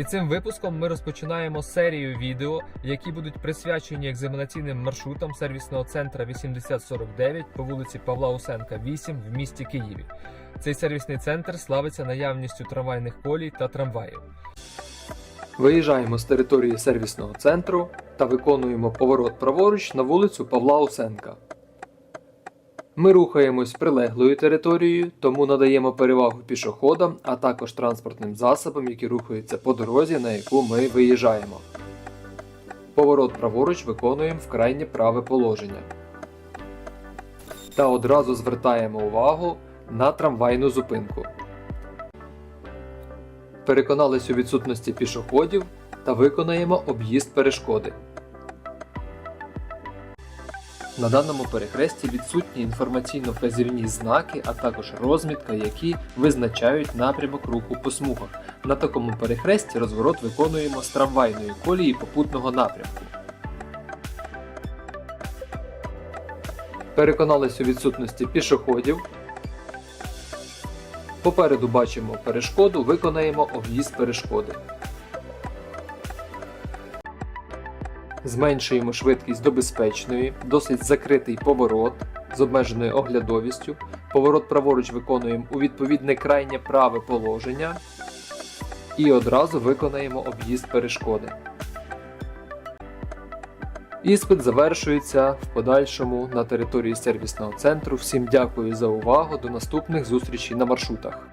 І цим випуском ми розпочинаємо серію відео, які будуть присвячені екзаменаційним маршрутам сервісного центру 8049 по вулиці Павла Усенка, 8 в місті Києві. Цей сервісний центр славиться наявністю трамвайних колій та трамваїв. Виїжджаємо з території сервісного центру та виконуємо поворот праворуч на вулицю Павла Усенка. Ми рухаємось прилеглою територією, тому надаємо перевагу пішоходам, а також транспортним засобам, які рухаються по дорозі, на яку ми виїжджаємо. Поворот праворуч виконуємо в крайнє праве положення. Та одразу звертаємо увагу на трамвайну зупинку. Переконались у відсутності пішоходів та виконаємо об'їзд перешкоди. На даному перехресті відсутні інформаційно-вказівні знаки, а також розмітка, які визначають напрямок руху по смугах. На такому перехресті розворот виконуємо з трамвайної колії попутного напрямку. Переконались у відсутності пішоходів. Попереду бачимо перешкоду, виконаємо об'їзд перешкоди. Зменшуємо швидкість до безпечної, досить закритий поворот з обмеженою оглядовістю. Поворот праворуч виконуємо у відповідне крайнє праве положення і одразу виконаємо об'їзд перешкоди. Іспит завершується в подальшому на території сервісного центру. Всім дякую за увагу. До наступних зустрічей на маршрутах.